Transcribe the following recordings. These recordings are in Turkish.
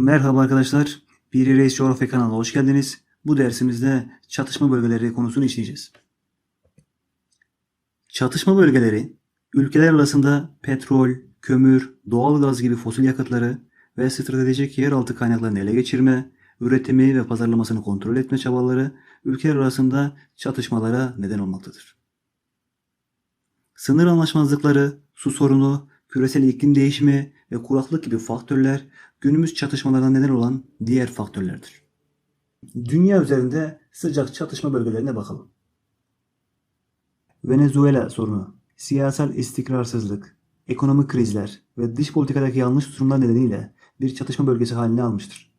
Merhaba arkadaşlar. Bir Reis Coğrafya kanalına hoş geldiniz. Bu dersimizde çatışma bölgeleri konusunu işleyeceğiz. Çatışma bölgeleri, ülkeler arasında petrol, kömür, doğalgaz gibi fosil yakıtları ve stratejik yeraltı kaynaklarını ele geçirme, üretimi ve pazarlamasını kontrol etme çabaları ülkeler arasında çatışmalara neden olmaktadır. Sınır anlaşmazlıkları, su sorunu, küresel iklim değişimi ve kuraklık gibi faktörler günümüz çatışmalarına neden olan diğer faktörlerdir. Dünya üzerinde sıcak çatışma bölgelerine bakalım. Venezuela sorunu, siyasal istikrarsızlık, ekonomik krizler ve dış politikadaki yanlış tutumlar nedeniyle bir çatışma bölgesi haline almıştır.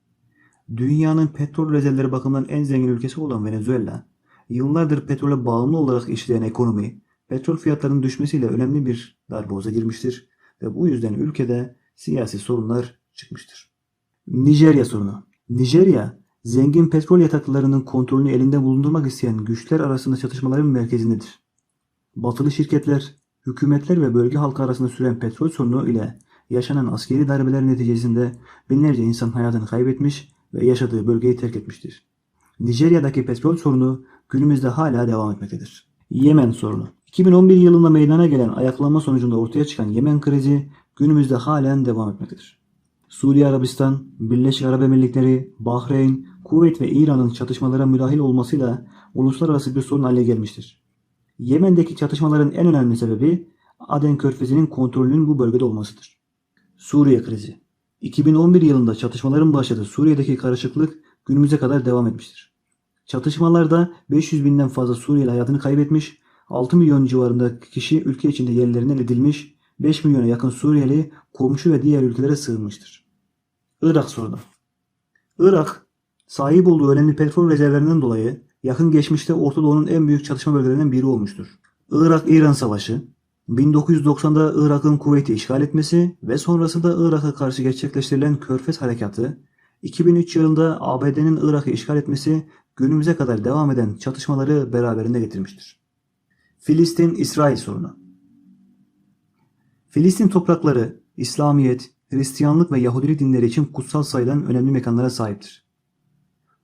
Dünyanın petrol rezervleri bakımından en zengin ülkesi olan Venezuela, yıllardır petrole bağımlı olarak işleyen ekonomi, petrol fiyatlarının düşmesiyle önemli bir darboğaza girmiştir ve bu yüzden ülkede siyasi sorunlar çıkmıştır. Nijerya sorunu. Nijerya, zengin petrol yataklarının kontrolünü elinde bulundurmak isteyen güçler arasında çatışmaların merkezindedir. Batılı şirketler, hükümetler ve bölge halkı arasında süren petrol sorunu ile yaşanan askeri darbeler neticesinde binlerce insan hayatını kaybetmiş ve yaşadığı bölgeyi terk etmiştir. Nijerya'daki petrol sorunu günümüzde hala devam etmektedir. Yemen sorunu. 2011 yılında meydana gelen ayaklanma sonucunda ortaya çıkan Yemen krizi günümüzde halen devam etmektedir. Suudi Arabistan, Birleşik Arap Emirlikleri, Bahreyn, Kuveyt ve İran'ın çatışmalara müdahil olmasıyla uluslararası bir sorun haline gelmiştir. Yemen'deki çatışmaların en önemli sebebi Aden Körfezi'nin kontrolünün bu bölgede olmasıdır. Suriye krizi 2011 yılında çatışmaların başladığı Suriye'deki karışıklık günümüze kadar devam etmiştir. Çatışmalarda 500 binden fazla Suriyeli hayatını kaybetmiş, 6 milyon civarında kişi ülke içinde yerlerinden edilmiş, 5 milyona yakın Suriyeli komşu ve diğer ülkelere sığınmıştır. Irak sorunu. Irak, sahip olduğu önemli petrol rezervlerinden dolayı yakın geçmişte Orta Doğu'nun en büyük çatışma bölgelerinden biri olmuştur. Irak-İran Savaşı, 1990'da Irak'ın Kuveyt'i işgal etmesi ve sonrasında Irak'a karşı gerçekleştirilen Körfez Harekatı, 2003 yılında ABD'nin Irak'ı işgal etmesi günümüze kadar devam eden çatışmaları beraberinde getirmiştir. Filistin-İsrail sorunu Filistin toprakları, İslamiyet, Hristiyanlık ve Yahudilik dinleri için kutsal sayılan önemli mekanlara sahiptir.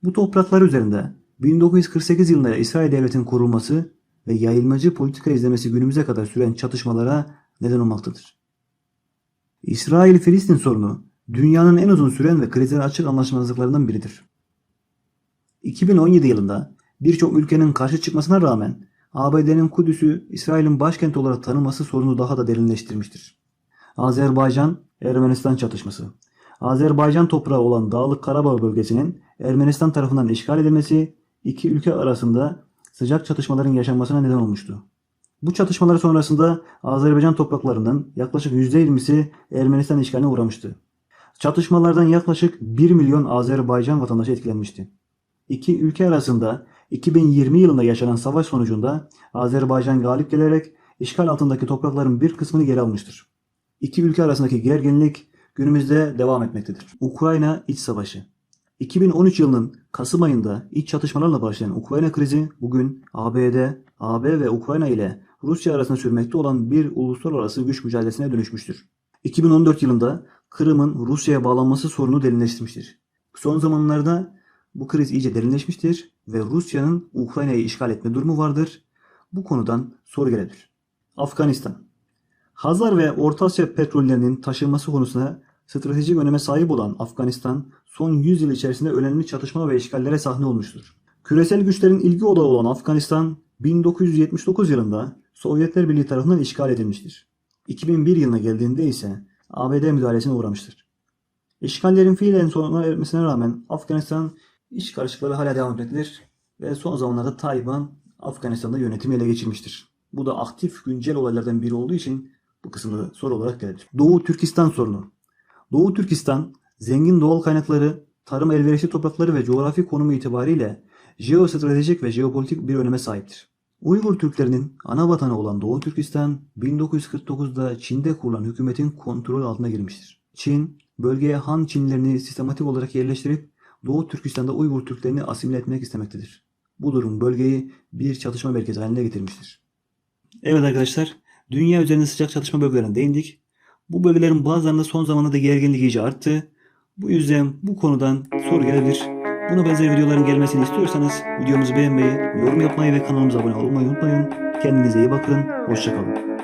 Bu topraklar üzerinde 1948 yılında İsrail Devleti'nin kurulması ve yayılmacı politika izlemesi günümüze kadar süren çatışmalara neden olmaktadır. İsrail-Filistin sorunu dünyanın en uzun süren ve krizlere açık anlaşmazlıklarından biridir. 2017 yılında birçok ülkenin karşı çıkmasına rağmen ABD'nin Kudüs'ü İsrail'in başkenti olarak tanıması sorunu daha da derinleştirmiştir. Azerbaycan-Ermenistan çatışması Azerbaycan toprağı olan Dağlık Karabağ bölgesinin Ermenistan tarafından işgal edilmesi iki ülke arasında sıcak çatışmaların yaşanmasına neden olmuştu. Bu çatışmalar sonrasında Azerbaycan topraklarının yaklaşık %20'si Ermenistan işgaline uğramıştı. Çatışmalardan yaklaşık 1 milyon Azerbaycan vatandaşı etkilenmişti. İki ülke arasında 2020 yılında yaşanan savaş sonucunda Azerbaycan galip gelerek işgal altındaki toprakların bir kısmını geri almıştır. İki ülke arasındaki gerginlik günümüzde devam etmektedir. Ukrayna İç Savaşı 2013 yılının Kasım ayında iç çatışmalarla başlayan Ukrayna krizi bugün ABD, AB ve Ukrayna ile Rusya arasında sürmekte olan bir uluslararası güç mücadelesine dönüşmüştür. 2014 yılında Kırım'ın Rusya'ya bağlanması sorunu derinleştirmiştir. Son zamanlarda bu kriz iyice derinleşmiştir ve Rusya'nın Ukrayna'yı işgal etme durumu vardır. Bu konudan soru gelebilir. Afganistan Hazar ve Orta Asya petrollerinin taşınması konusunda stratejik öneme sahip olan Afganistan son 100 yıl içerisinde önemli çatışma ve işgallere sahne olmuştur. Küresel güçlerin ilgi odağı olan Afganistan 1979 yılında Sovyetler Birliği tarafından işgal edilmiştir. 2001 yılına geldiğinde ise ABD müdahalesine uğramıştır. İşgallerin fiilen sona ermesine rağmen Afganistan iç karışıkları hala devam etmektedir ve son zamanlarda Taliban Afganistan'da yönetimi ele geçirmiştir. Bu da aktif güncel olaylardan biri olduğu için bu kısımda soru olarak gelir. Doğu Türkistan sorunu. Doğu Türkistan zengin doğal kaynakları, tarım elverişli toprakları ve coğrafi konumu itibariyle jeostratejik ve jeopolitik bir öneme sahiptir. Uygur Türklerinin ana vatanı olan Doğu Türkistan 1949'da Çin'de kurulan hükümetin kontrol altına girmiştir. Çin, bölgeye Han Çinlerini sistematik olarak yerleştirip Doğu Türkistan'da Uygur Türklerini asimile etmek istemektedir. Bu durum bölgeyi bir çatışma merkezi haline getirmiştir. Evet arkadaşlar, dünya üzerinde sıcak çatışma bölgelerine değindik. Bu bölgelerin bazılarında son zamanlarda gerginlik iyice arttı. Bu yüzden bu konudan soru gelebilir. Buna benzer videoların gelmesini istiyorsanız videomuzu beğenmeyi, yorum yapmayı ve kanalımıza abone olmayı unutmayın. Kendinize iyi bakın. Hoşçakalın.